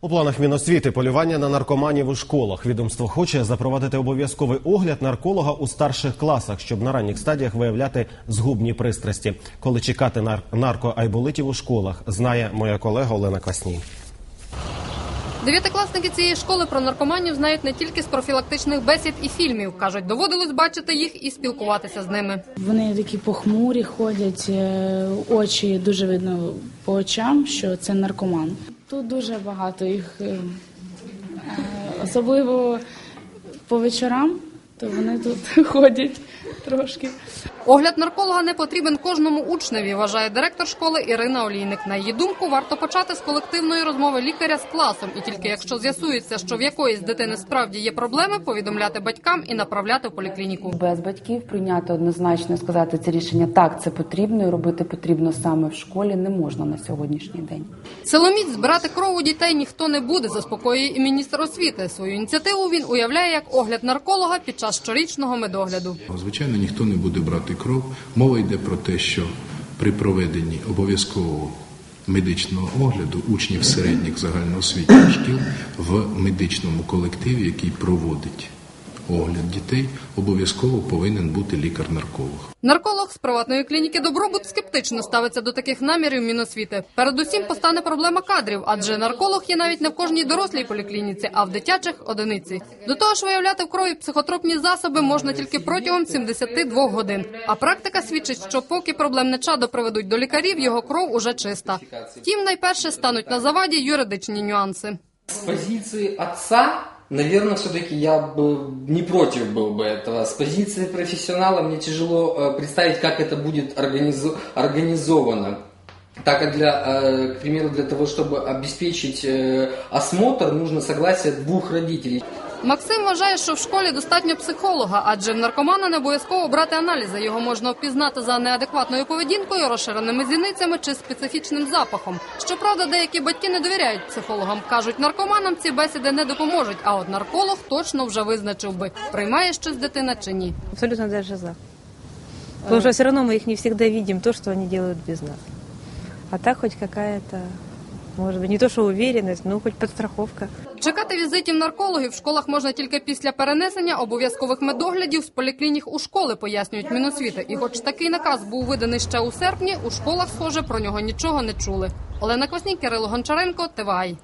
У планах Міносвіти полювання на наркоманів у школах. Відомство хоче запровадити обов'язковий огляд нарколога у старших класах, щоб на ранніх стадіях виявляти згубні пристрасті. Коли чекати нар- наркоайболитів у школах, знає моя колега Олена Квасній. Дев'ятикласники цієї школи про наркоманів знають не тільки з профілактичних бесід і фільмів. кажуть, доводилось бачити їх і спілкуватися з ними. Вони такі похмурі ходять, е, очі дуже видно по очам, що це наркоман. Тут дуже багато їх, е, особливо по вечорам, то вони тут ходять трошки. Огляд нарколога не потрібен кожному учневі, вважає директор школи Ірина Олійник. На її думку, варто почати з колективної розмови лікаря з класом, і тільки якщо з'ясується, що в якоїсь дитини справді є проблеми, повідомляти батькам і направляти в поліклініку. Без батьків прийняти однозначно сказати це рішення так, це потрібно і робити потрібно саме в школі не можна на сьогоднішній день. Силоміць збирати кров у дітей ніхто не буде, заспокоює і міністр освіти. Свою ініціативу він уявляє як огляд нарколога під час щорічного медогляду. Звичайно, ніхто не буде брати кров. Мова йде про те, що при проведенні обов'язкового медичного огляду учнів середніх загальноосвітніх шкіл в медичному колективі, який проводить огляд дітей, обов'язково повинен бути лікар-нарколог. Нарколог з приватної клініки Добробут скептично ставиться до таких намірів Міносвіти. Передусім постане проблема кадрів, адже нарколог є навіть не в кожній дорослій поліклініці, а в дитячих одиниці. До того ж, виявляти в крові психотропні засоби можна тільки протягом 72 годин. А практика свідчить, що поки проблемне чадо приведуть до лікарів, його кров уже чиста. Втім, найперше стануть на заваді юридичні нюанси. С позиции отца, наверное, все-таки я бы не против был бы этого. С позиции профессионала мне тяжело э, представить, как это будет организо- организовано. Так как, для, э, к примеру, для того, чтобы обеспечить э, осмотр, нужно согласие двух родителей. Максим вважає, що в школі достатньо психолога, адже в наркомана не обов'язково брати аналізи. Його можна впізнати за неадекватною поведінкою, розширеними зіницями чи специфічним запахом. Щоправда, деякі батьки не довіряють психологам. кажуть, наркоманам ці бесіди не допоможуть. А от нарколог точно вже визначив би, приймає щось дитина чи ні. Абсолютно даже за. Потому что все равно мы их не всегда видим, то, что они делают без нас. А так хоть какая-то, может быть, не то що уверенность, ну хоч подстраховка. Чекати візитів наркологів в школах можна тільки після перенесення обов'язкових медоглядів з поліклінік у школи, пояснюють Міносвіти. І хоч такий наказ був виданий ще у серпні, у школах, схоже, про нього нічого не чули. Олена Квасній, Кирило Гончаренко, ТВАЙ.